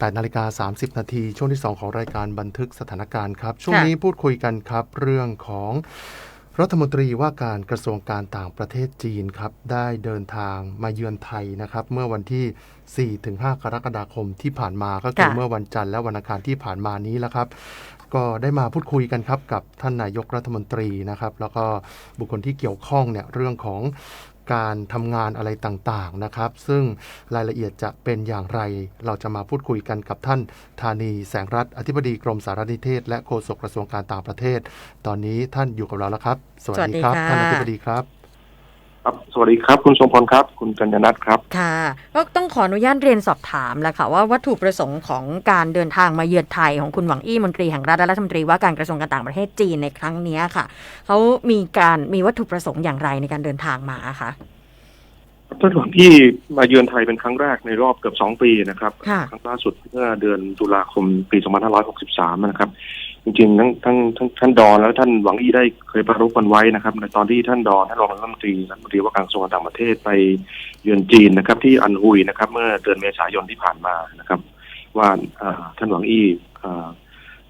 8นาฬิกา30 นาทีช่วงที่ 2 ของรายการบันทึกสถานการณ์ครับ ช่วงนี้พูดคุยกันครับ เรื่องของรัฐมนตรีว่าการกระทรวงการต่างประเทศจีนครับ ได้เดินทางมาเยือนไทยนะครับ เมื่อวันที่ 4-5 กรกฎาคมที่ผ่านมาก็คือค่ะเมื่อวันจันทร์และวันอังคารที่ผ่านมานี้แล้วครับก็ได้มาพูดคุยกันครับกับท่านนายกรัฐมนตรีนะครับ แล้วก็บุคคลที่เกี่ยวข้องเนี่ยเรื่องของ การทำงานอะไรต่างๆนะครับ ซึ่งรายละเอียดจะเป็นอย่างไร เราจะมาพูดคุยกันกับท่านธานีแสงรัฐอธิบดีกรมสารนิเทศ และโฆษกกระทรวงการต่างประเทศ ตอนนี้ท่านอยู่กับเราแล้วครับ สวัสดีครับสวัสดีค่ะท่านอธิบดีครับ ครับสวัสดีครับ คุณทรงพลครับ คุณกัญญนัทครับ ค่ะ ก็ต้องขออนุญาตเรียนสอบถามแหละค่ะ ว่าวัตถุประสงค์ของการเดินทางมาเยือนไทยของคุณหวังอี้มนตรีแห่งรัฐและรัฐมนตรีว่าการกระทรวงการต่างประเทศจีนในครั้งนี้ค่ะเขามีการมีวัตถุประสงค์อย่างไรในการเดินทางมาคะท่านหลวงที่มาเยือนไทยเป็นครั้งแรกในรอบเกือบสองปีนะครับค่ะครั้งล่าสุดเมื่อเดือนตุลาคมปี 2563 นะครับ จริงๆทั้งทั้งทั้งท่านดอนและท่านหวังอี้ได้เคยประรุกันไว้นะครับ ในตอนที่ท่านดอนท่านรองรัฐมนตรีรัฐมนตรีว่าการกระทรวงการต่างประเทศไปเยือนจีนนะครับ ที่อันฮุยนะครับ เมื่อเดือนเมษายนที่ผ่านมานะครับ ว่าเอ่อท่านหวังอี้เอ่อ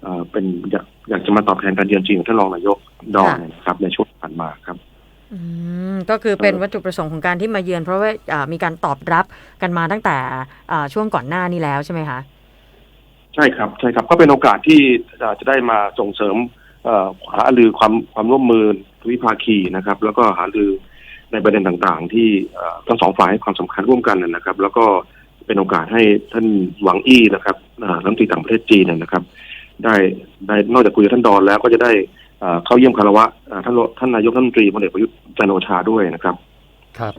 เอ่อเป็นอยากอยากจะมาตอบแทนการเยือนจีนของท่านรองนายกดอนนะครับ ในช่วงที่ผ่านมาครับอืมก็คือเป็นวัตถุประสงค์ของการที่มาเยือน เพราะว่าอ่ามีการตอบรับกันมาตั้งแต่อ่าช่วงก่อนหน้านี้แล้วใช่ไหมคะ ใช่ครับใช่ครับก็เป็นโอกาสที่จะได้มาส่งเสริมหารือความความร่วมมือทวิภาคีนะครับ แล้วก็หารือในประเด็นต่างๆ ที่ทั้งสองฝ่ายให้ความสำคัญร่วมกันนะครับ แล้วก็เป็นโอกาสให้ท่านหวังอี้นะครับรัฐมนตรีต่างประเทศจีนนะครับ ได้ได้นอกจากคุยกับท่านดอนแล้วก็จะได้เข้าเยี่ยมคารวะท่านท่านนายกรัฐมนตรีพลเอกประยุทธ์จันโอชาด้วยนะครับ ครับ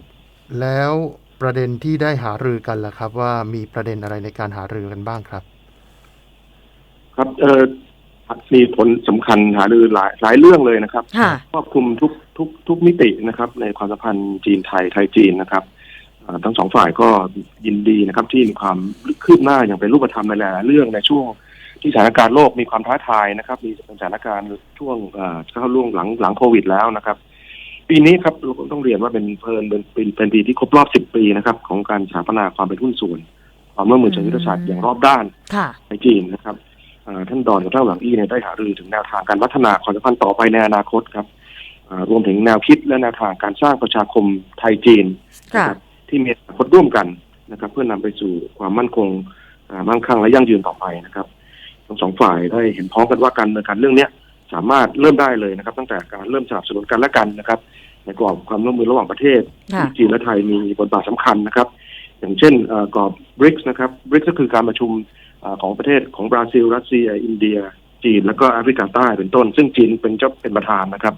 แล้วประเด็นที่ได้หารือกันล่ะครับ ว่ามีประเด็นอะไรในการหารือกันบ้างครับ ครับเอ่อมีผลสำคัญหารือหลายหลายเรื่องเลยนะครับค่ะครอบคลุมทุกทุกทุกมิตินะครับ ในความสัมพันธ์จีนไทยไทยจีนนะครับเอ่อทั้งสองฝ่ายก็ยินดีนะครับ ที่มีความคืบหน้าอย่างเป็นรูปธรรมในหลายๆเรื่องในช่วงที่สถานการณ์โลกมีความท้าทายนะครับ มีสถานการณ์ช่วงเอ่อเข้าล่วงหลังหลังโควิดแล้วนะครับ ปีนี้ครับเราต้องเรียนว่าเป็นเพลินเป็นเป็นเป็นปีที่ครบรอบ10ปีนะครับ ของการสถาปนาความเป็นหุ้นส่วน ความร่วมมือเชิงยุทธศาสตร์อย่างรอบด้านค่ะในจีนนะครับเอ่อ ท่านดอนกับท่านหลังอี้เนี่ยได้หารือถึงแนวทางการพัฒนาความสัมพันธ์ต่อไปในอนาคตครับเอ่อรวมถึงแนวคิดและแนวทางการสร้างประชาคมไทยจีนค่ะนะครับที่มีอนาคตร่วมกันนะครับ เพื่อนำไปสู่ความมั่นคงเอ่อมั่งคั่งและยั่งยืนต่อไปนะครับทั้งสองฝ่ายได้เห็นพ้องกันว่าการดำเนินการเรื่องเนี้ยสามารถเริ่มได้เลยนะครับ ตั้งแต่การเริ่มสนับสนุนกันและกันนะครับ ในกรอบความร่วมมือระหว่างประเทศค่ะที่จีนและไทยมีบทบาทสำคัญนะครับ อย่างเช่นเอ่อกรอบบริกส์นะครับบริกส์ก็คือการประชุมเอ่อ ของประเทศของบราซิล รัสเซีย อินเดีย จีน แล้วก็แอฟริกาใต้เป็นต้น ซึ่งจีนเป็นเจ้าเป็นประธานนะครับ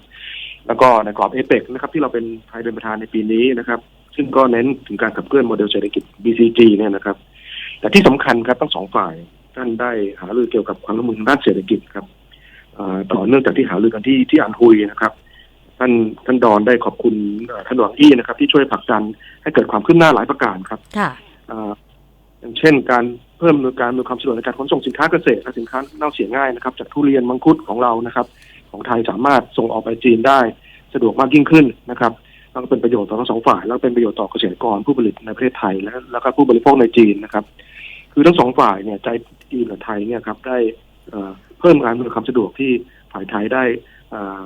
แล้วก็ในกรอบเอเปกนะครับ ที่เราเป็นไทยเป็นประธานในปีนี้นะครับ ซึ่งก็เน้นถึงการขับเคลื่อนโมเดลเศรษฐกิจ BCG เนี่ยนะครับ แต่ที่สำคัญครับทั้งสองฝ่ายท่านได้หารือเกี่ยวกับความร่วมมือทางด้านเศรษฐกิจครับเอ่อต่อเนื่องจากที่หารือกันที่ที่อันฮุยนะครับท่านท่านดอนได้ขอบคุณเอ่อท่านหลวงอี้นะครับ ที่ช่วยผลักดันให้เกิดความคืบหน้าหลายประการครับ ค่ะเอ่ออย่างเช่นการเพิ่มการมีความสะดวกในการขนส่งสินค้าเกษตรและสินค้าเน่าเสียง่ายนะครับ จากทุเรียนมังคุดของเรานะครับ ของไทยสามารถส่งออกไปจีนได้สะดวกมากยิ่งขึ้นนะครับแล้วก็เป็นประโยชน์ต่อทั้งสองฝ่าย แล้วเป็นประโยชน์ต่อเกษตรกรผู้ผลิตในประเทศไทย และแล้วก็ผู้บริโภคในจีนนะครับ คือทั้งสองฝ่ายเนี่ยใจจีนกับไทยเนี่ยครับได้เพิ่มการอำนวยความสะดวกที่ฝ่ายไทยได้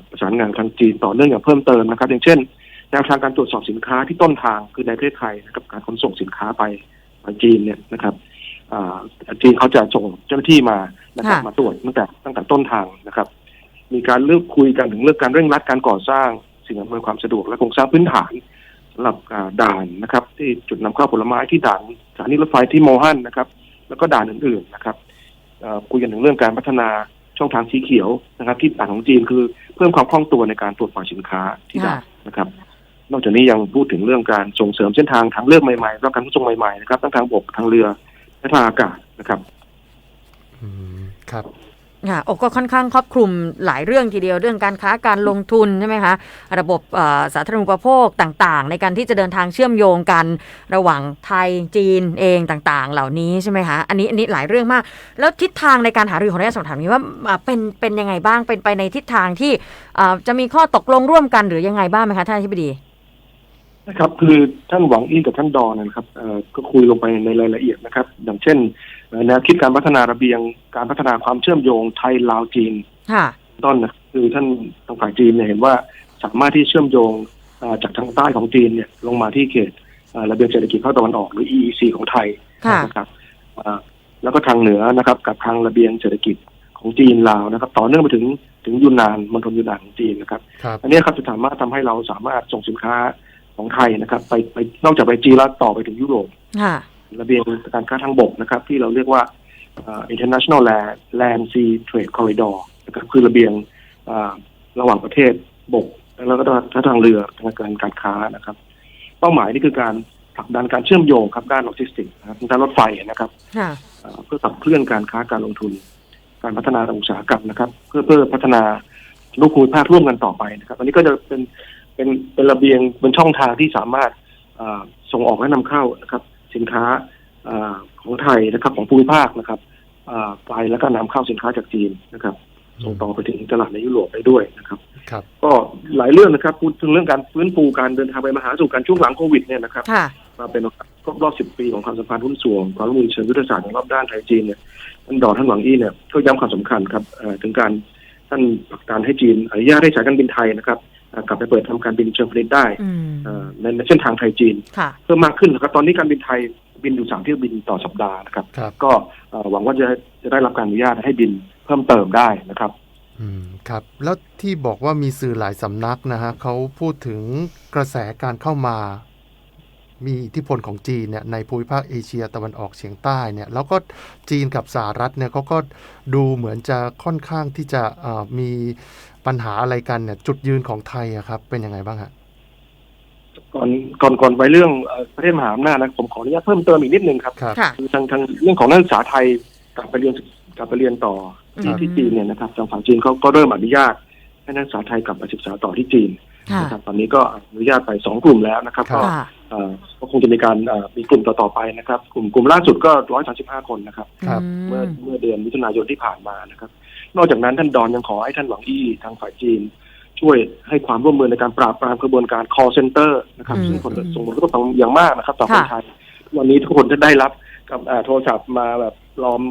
ประสานงานทางจีนต่อเนื่องอย่างเพิ่มเติมนะครับ อย่างเช่นแนวทางการตรวจสอบสินค้าที่ต้นทางคือในประเทศไทยนะครับการขนส่งสินค้าไปจีนเนี่ยนะครับ จีนเขาจะส่งเจ้าหน้าที่มานะครับค่ะมาตรวจตั้งแต่ตั้งแต่ต้นทางนะครับ มีการเลือกคุยกันถึงเรื่องการเร่งรัดการก่อสร้าง สิ่งอำนวยความสะดวกและโครงสร้างพื้นฐานสำหรับอ่าด่านนะครับ ที่จุดนำเข้าผลไม้ที่ด่านสถานีรถไฟที่โมฮันนะครับ แล้วก็ด่านอื่นๆนะครับเอ่อคุยกันถึงเรื่องการพัฒนาช่องทางสีเขียวนะครับ ที่ด่านของจีนคือเพิ่มความคล่องตัวในการตรวจฝากสินค้าที่ด่านนะครับ นอกจากนี้ยังพูดถึงเรื่องการส่งเสริมเส้นทางทางเลือกใหม่ๆและการขนส่งใหม่ๆนะครับทั้งทางบกทางเรือ และทางอากาศนะครับอืมครับค่ะโอ้ก็ค่อนข้างครอบคลุมหลายเรื่องทีเดียวเรื่องการค้าการลงทุนใช่ไหมคะระบบเอ่อสาธารณูปโภคต่างๆ ในการที่จะเดินทางเชื่อมโยงกันระหว่างไทยจีนเองต่างๆ เหล่านี้ใช่ไหมคะอันนี้อันนี้หลายเรื่องมาก แล้วทิศทางในการหารือของนายสอบถามนี้ว่าอ่าเป็นเป็นยังไงบ้างเป็นไปในทิศทางที่อ่าจะมีข้อตกลงร่วมกันหรือยังไงบ้างไหมคะท่านอธิบดี นะครับคือท่านหวังอี้กับท่านดอนนะครับเอ่อก็คุยลงไปในรายละเอียดนะครับ อย่างเช่นแนวคิดการพัฒนาระเบียง การพัฒนาความเชื่อมโยงไทยลาวจีนค่ะต้นนะคือท่านทางฝ่ายจีนเนี่ยเห็นว่าสามารถที่เชื่อมโยงเอ่อจากทางใต้ของจีนเนี่ยลงมาที่เขตเอ่อระเบียงเศรษฐกิจภาคตะวันออกหรือ EEC ของไทยค่ะนะครับเอ่อแล้วก็ทางเหนือนะครับ กับทางระเบียงเศรษฐกิจของจีนลาวนะครับ ต่อเนื่องไปถึงถึงยูนนานมณฑลยูนนานของจีนนะครับครับ อันนี้ครับจะสามารถทำให้เราสามารถส่งสินค้า ของไทยนะครับ ไปไปนอกจากไปจีนแล้วต่อไปถึงยุโรปค่ะระเบียงการค้าทางบกนะครับ ที่เราเรียกว่าเอ่อ international land land sea trade corridor นะครับคือระเบียงเอ่อระหว่างประเทศบก แล้วก็ทางเรือทางการการค้านะครับ เป้าหมายนี่คือการผลักดันการเชื่อมโยงครับด้านโลจิสติกส์นะครับทางด้านรถไฟนะครับค่ะเอ่อเพื่อขับเคลื่อนการค้าการลงทุน การพัฒนาอุตสาหกรรมนะครับ เพื่อเพื่อพัฒนาลูกภูมิภาคร่วมกันต่อไปนะครับ อันนี้ก็จะเป็น เป็นเป็นระเบียงเป็นช่องทางที่สามารถเอ่อส่งออกและนำเข้านะครับ สินค้าเออของไทยนะครับของภูมิภาคนะครับเอ่อไปแล้วก็นำเข้าสินค้าจากจีนนะครับ ส่งต่อไปถึงตลาดในยุโรปได้ด้วยนะครับครับ ก็หลายเรื่องนะครับพูดถึงเรื่องการฟื้นฟูการเดินทางไปมาหาสู่กันช่วงหลังโควิดเนี่ยนะครับค่ะมาเป็นโอกาสครบรอบ10ปีของความสัมพันธ์หุ้นส่วนความร่วมมือเชิงยุทธศาสตร์ในรอบด้านไทยจีนเนี่ยท่านดอนท่านหวังอี้เนี่ยก็ย้ำความสำคัญครับเอ่อถึงการท่านผลักดันให้จีนอนุญาตให้สายการบินไทยนะครับเอ่อ กลับไปเปิดทำการบินเชิงพาณิชย์ได้อืมเอ่อในในเส้นทางไทยจีนค่ะเพิ่มมากขึ้นนะครับตอนนี้การบินไทยบินอยู่สามเที่ยวบินต่อสัปดาห์นะครับครับก็เอ่อหวังว่าจะจะได้รับการอนุญาตให้บินเพิ่มเติมได้นะครับอืมครับ แล้วที่บอกว่ามีสื่อหลายสำนักนะฮะเขาพูดถึงกระแสการเข้ามา มีอิทธิพลของจีนเนี่ยในภูมิภาคเอเชียตะวันออกเฉียงใต้เนี่ย แล้วก็จีนกับสหรัฐเนี่ยเขาก็ดูเหมือนจะค่อนข้างที่จะเอ่อมี ปัญหาอะไรกันเนี่ย จุดยืนของไทยอะครับ เป็นยังไงบ้างฮะก่อนก่อนก่อนไปเรื่องเอ่อประเทศมหาอำนาจนะผมขออนุญาตเพิ่มเติมอีกนิดนึงครับครับค่ะคือทางทางเรื่องของนักศึกษาไทยกลับไปเรียนกลับไปเรียนต่อที่อืมที่จีนเนี่ยนะครับทางฝั่งจีนเขาก็เริ่มอนุญาตให้นักศึกษาไทยกลับไปศึกษาต่อที่จีนค่ะนะครับตอนนี้ก็อนุญาตไปสองกลุ่มแล้วนะครับครัก็บค่ะเอ่อ ก็คงจะมีการเอ่อมีกลุ่มต่อๆไปนะครับ กลุ่มกลุ่มล่าสุดก็ร้อยสาสิบห้าคนนะครับ ครับเมื่อเมื่อเดือนมิถุนายนที่ผ่านมานะครับ นอกจากนั้นท่านดอนยังขอให้ท่านหวังอี้ทางฝ่ายจีน ช่วยให้ความร่วมมือในการปราบปรามกระบวนการ call center นะครับอืมซึ่งผลส่งผลกระทบอย่างมากนะครับ ต่อคนค่ะไทยวันนี้ทุกคนจะได้รับกับเอ่อโทรศัพท์มาแบบปลอม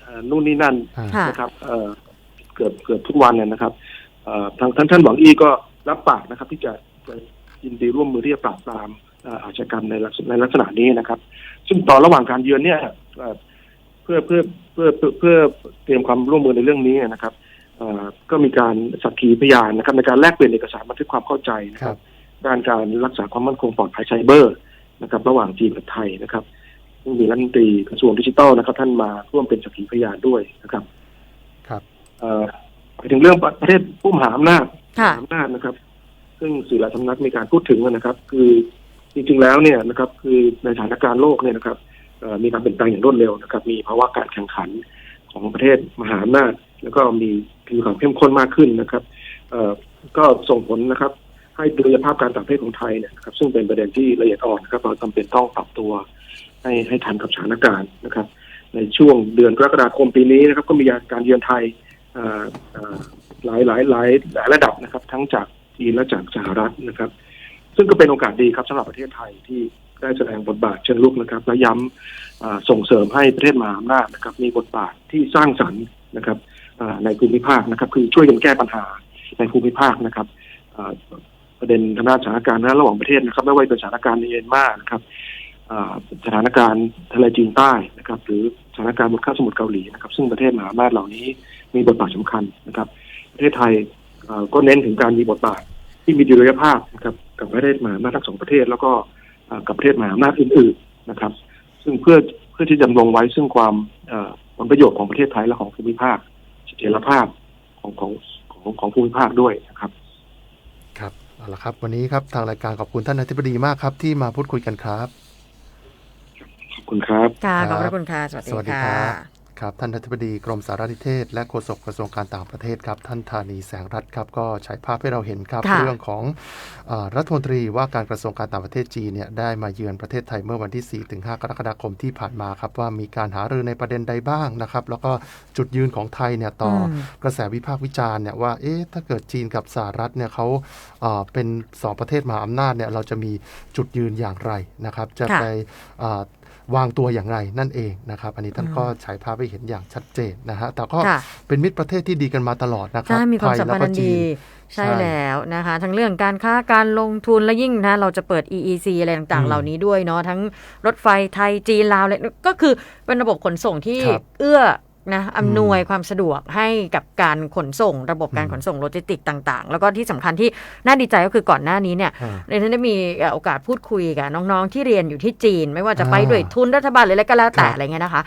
เอ่อนู่นนี่นั่นอ่าค่ะนะครับเอ่อเกือบเกือบทุกวันเนี่ยนะครับเอ่อทางท่านท่านหวังอี้ก็รับปากนะครับ ที่จะจะยินดีร่วมมือที่จะปราบปรามเอ่ออาชญากรรมในลักษณะในลักษณะนี้นะครับ ซึ่งตอนระหว่างการเยือนเนี่ยเอ่อเพื่อเพื่อเพื่อเพื่อเพื่อเตรียมความร่วมมือในเรื่องนี้นะครับเอ่อก็มีการสักขีพยานนะครับ ในการแลกเปลี่ยนเอกสารบันทึกความเข้าใจนะคครัรับบด้านการรักษาความมั่นคงปลอดภัยไซเบอร์นะครับ ระหว่างจีนกับไทยนะครับซึ่งมีรัฐมนตรีกระทรวงดิจิทัลนะครับ ท่านมาร่วมเป็นสักขีพยานด้วยนะครับ ครับเอ่อไปถึงเรื่องประเทศผู้มหาอำนาจค่ะมหาอำนาจนะครับ ซึ่งสื่อหลายสำนักมีการพูดถึงนะครับ คือ จริงๆแล้วเนี่ยนะครับคือในสถานการณ์โลกเนี่ยนะครับมีการเปลี่ยนแปลงอย่างรวดเร็วนะครับ มีภาวะการแข่งขันของประเทศมหาอำนาจแล้วก็มีมีความเข้มข้นมากขึ้นนะครับก็ส่งผลนะครับ ให้ดุลยภาพการต่างประเทศของไทยเนี่ยครับซึ่งเป็นประเด็นที่ละเอียดอ่อนนะครับเราจำเป็นต้องปรับตัว ให้ให้ทันกับสถานการณ์นะครับ ในช่วงเดือนกรกฎาคมปีนี้นะครับ ก็มีการเยือนไทยหลายหลายหลายหลายระดับนะครับ ทั้งจากจีนและจากสหรัฐนะครับ ซึ่งก็เป็นโอกาสดีครับสำหรับประเทศไทยที่ได้แสดงบทบาทเชิงลุกนะครับ และย้ำอ่าส่งเสริมให้ประเทศมหาอำนาจนะครับ มีบทบาทที่สร้างสรรค์นะครับในภูมิภาคนะครับ คือช่วยกันแก้ปัญหาในภูมิภาคนะครับประเด็นทางด้านสถานการณ์ระหว่างประเทศนะครับ ไม่ว่าจะเป็นสถานการณ์ในเมียนมานะครับสถานการณ์ทะเลจีนใต้นะครับ หรือสถานการณ์บนคาสมุทรเกาหลีนะครับ ซึ่งประเทศมหาอำนาจเหล่านี้มีบทบาทสำคัญนะครับ ประเทศไทยก็เน้นถึงการมีบทบาทที่มีดุลยภาพนะครับ กับประเทศมหาอำนาจทั้งสองประเทศ แล้วก็อ่ากับประเทศมหาอำนาจอื่นๆนะครับ ซึ่งเพื่อเพื่อที่จะดำรงไว้ซึ่งความเอ่อผลประโยชน์ของประเทศไทยและของภูมิภาคเสถียรภาพของของของของภูมิภาคด้วยนะครับ ครับเอาละครับ วันนี้ครับทางรายการขอบคุณท่านอธิบดีมากครับ ที่มาพูดคุยกันครับขอบคุณครับค่ะคขรัอบบพระคุณค่ะสวัสดีสวัสดีค่ะ ครับครับท่านอธิบดีกรมสารนิเทศ และโฆษกกระทรวงการต่างประเทศครับท่านธานีแสงรัตน์ครับก็ฉายภาพให้เราเห็นครับค่ะเรื่องของเออรัฐมนตรีว่าการกระทรวงการต่างประเทศจีนเนี่ยได้มาเยือนประเทศไทยเมื่อวันที่ 4-5 กรกฎาคมที่ผ่านมาครับว่ามีการหารือในประเด็นใดบ้างนะครับ แล้วก็จุดยืนของไทยเนี่ยต่ออมกระแสวิพากษ์วิจารณ์เนี่ยว่าเอ๊ะถ้าเกิดจีนกับสหรัฐเนี่ยเขาเอ่อเป็นสองประเทศมหาอำนาจเนี่ยเราจะมีจุดยืนอย่างไรนะครับ จะค่ะไปเอ่อ วางตัวอย่างไรนั่นเองนะครับ อันนี้ท่านอืมก็ฉายภาพให้เห็นอย่างชัดเจนนะฮะแต่ก็ค่ะเป็นมิตรประเทศที่ดีกันมาตลอดนะครับใช่มีความสัมพันธ์อันจีดีนใช่ใช่แล้วนะคะ ทั้งเรื่องการค้าการลงทุนและยิ่งนะเราจะเปิด EEC อะไรต่างอืมๆเหล่านี้ด้วยเนาะทั้งรถไฟไทยจีนลาวเลยก็คือเป็นระบบขนส่งที่ครับเอื้อ นะอำนวยความสะดวกให้กับการขนส่ง ระบบการอืมขนส่งโลจิสติกส์ต่าง ๆ แล้วก็ที่สำคัญที่น่าดีใจก็คือก่อนหน้านี้เนี่ยอ่าในนั้นได้มีเอ่อโอกาสพูดคุยกับน้องๆ ที่เรียนอยู่ที่จีน ไม่ว่าจะไปอ่าด้วยทุนรัฐบาลหรืออะไรก็แล้วแต่ครับอะไรเงี้ยนะคะ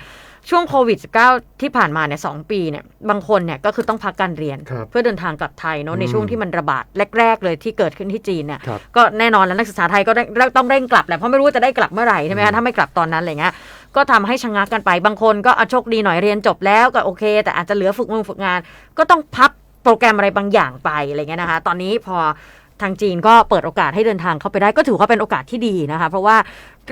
ช่วงโควิด -19 ที่ผ่านมาเนี่ยสองปีเนี่ยบางคนเนี่ยก็คือต้องพักการเรียนครับเพื่อเดินทางกลับไทยเนาะในอืมช่วงที่มันระบาดแรก ๆ เลยที่เกิดขึ้นที่จีนเนี่ยครับก็แน่นอนแล้วนักศึกษาไทยก็ได้ต้องเร่งกลับแหละเพราะไม่รู้ว่าจะได้กลับเมื่อไหร่ใช่ไหมอืคะมถ้าไม่กลับตอนนั้นอะไรเงี้ย ก็ทำให้ชะงักกันไปบางคนก็เอาโชคดีหน่อยเรียนจบแล้วก็โอเค แต่อาจจะเหลือฝึกงงฝึกงาน ก็ต้องพับโปรแกรมอะไรบางอย่างไปอะไรเงี้ยนะคะ ตอนนี้พอทางจีนก็เปิดโอกาสให้เดินทางเข้าไปได้ก็ถือว่าเป็นโอกาสที่ดีนะคะ เพราะว่า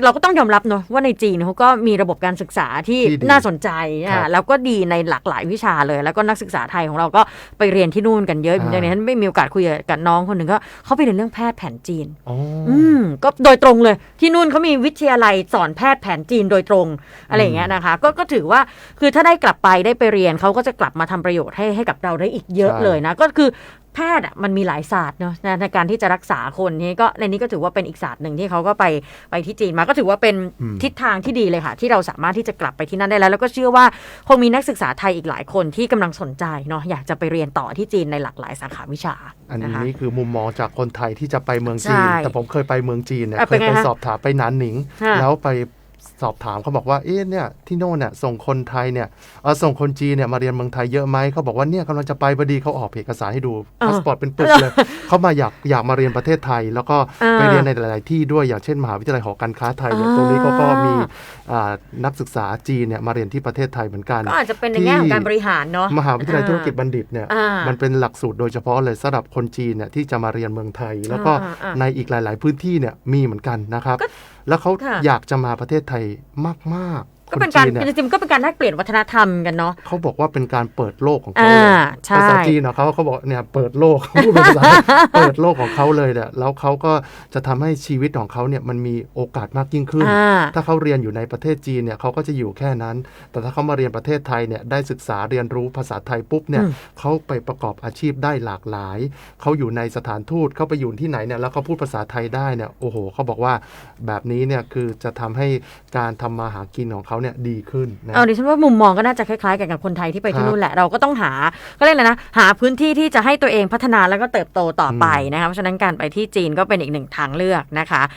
เราก็ต้องยอมรับเนอะว่าในจีนเขาก็มีระบบการศึกษาที่ที่ดีน่าสนใจครัอ่าบแล้วก็ดีในหลากหลายวิชาเลย แล้วก็นักศึกษาไทยของเราก็ไปเรียนที่นู่นกันเยอะอ่าอย่างนี้ฉันไม่มีโอกาสคุยกับน้องคนหนึ่งก็เขาไปเรียนเรื่องแพทย์แผนจีนอ๋อออืมก็โดยตรงเลยที่นู่นเขามีวิทยาลัยสอนแพทย์แผนจีนโดยตรงอะไรอย่างเงี้ยนะคะก็ก็ถือว่าคือถ้าได้กลับไปได้ไปเรียนเขาก็จะกลับมาทำประโยชน์ให้ให้กับเราได้อีกเยอะใช่เลยนะก็คือแพทย์อะมันมีหลายศาสตร์เนาะในในการที่จะรักษาคนนี้ก็ในนี้ก็ถือว่าเป็นอีกศาสตร์หนึ่งที่เขาก็ไปไปที่จีนมาก็ถือว่าเป็นอืมทิศทางที่ดีเลยค่ะ ที่เราสามารถที่จะกลับไปที่นั่นได้แล้ว แล้วก็เชื่อว่าคงมีนักศึกษาไทยอีกหลายคนที่กำลังสนใจเนาะอยากจะไปเรียนต่อที่จีนในหลากหลายสาขาวิชา อันนะคะนี้คือมุมมองจากคนไทยที่จะไปเมืองจีนใช่แต่ผมเคยไปเมืองจีนเนี่ยอะเคเป็นยไงไปฮะสอบถามไปหนานหนิงฮะแล้วไป สอบถามเขาบอกว่าเอ๊ะเนี่ยที่โน่นเนี่ยส่งคนไทยเนี่ยเออส่งคนจีนเนี่ยมาเรียนเมืองไทยเยอะไหมเขาบอกว่าเนี่ยกำลังจะไปพอดีเขาออกเอกสารให้ดูพาสปอร์ตเป็นปึกเลยเขามาอยากอยากมาเรียนประเทศไทย แล้วก็อ่าไปเรียนในหลาย ๆ ที่ด้วยอย่างเช่นมหาวิทยาลัยหอการค้าไทยเนี่ยอ่าตรงนี้เขาก็มีอ่านักศึกษาจีนเนี่ยมาเรียนที่ประเทศไทยเหมือนกันก็อาจจะเป็นในแง่ของการบริหารเนาะมหาวิทยาลัยธุรกิจบัณฑิตเนี่ยอ่ามันเป็นหลักสูตรโดยเฉพาะเลยสำหรับคนจีนเนี่ยที่จะมาเรียนเมืองไทย แล้วก็อ่าอ่าในอีกหลาย ๆ พื้นที่เนี่ยมีเหมือนกันนะครับก็ แล้วเขาค่ะอยากจะมาประเทศไทยมากๆ ก็คนเป็นการจีนเนี่ยจริงๆก็เป็นการแลกเปลี่ยนวัฒนธรรมกันเนาะเขาบอกว่าเป็นการเปิดโลกของเขาอ่าเลยใช่ภาษาจีนของเขาเขาบอกเนี่ยเปิดโลกพูดเป็นภาษาเปิดโลกของเขาเลยเนี่ยแล้วเขาก็จะทำให้ชีวิตของเขาเนี่ยมันมีโอกาสมากยิ่งขึ้นอ่าถ้าเขาเรียนอยู่ในประเทศจีนเนี่ยเขาก็จะอยู่แค่นั้น แต่ถ้าเขามาเรียนประเทศไทยเนี่ยได้ศึกษาเรียนรู้ภาษาไทยปุ๊บเนี่ยอืมเขาไปประกอบอาชีพได้หลากหลาย เขาอยู่ในสถานทูตเขาไปอยู่ที่ไหนเนี่ยแล้วเขาพูดภาษาไทยได้เนี่ยโอ้โหเขาบอกว่าแบบนี้เนี่ยคือจะทำให้การทำมาหากินของเขาเนี่ยดีขึ้นนะเอาดิฉันว่ามุมมองก็น่าจะคล้ายๆ กันกับคนไทยที่ไปครัที่บนู่นแหละเราก็ต้องหาก็เรียกอะไรนะ หาพื้นที่ที่จะให้ตัวเองพัฒนาแล้วก็เติบโตต่อไปอืมนะคะเพราะฉะนั้นการไปที่จีนก็เป็นอีกหนึ่งทางเลือกนะคะ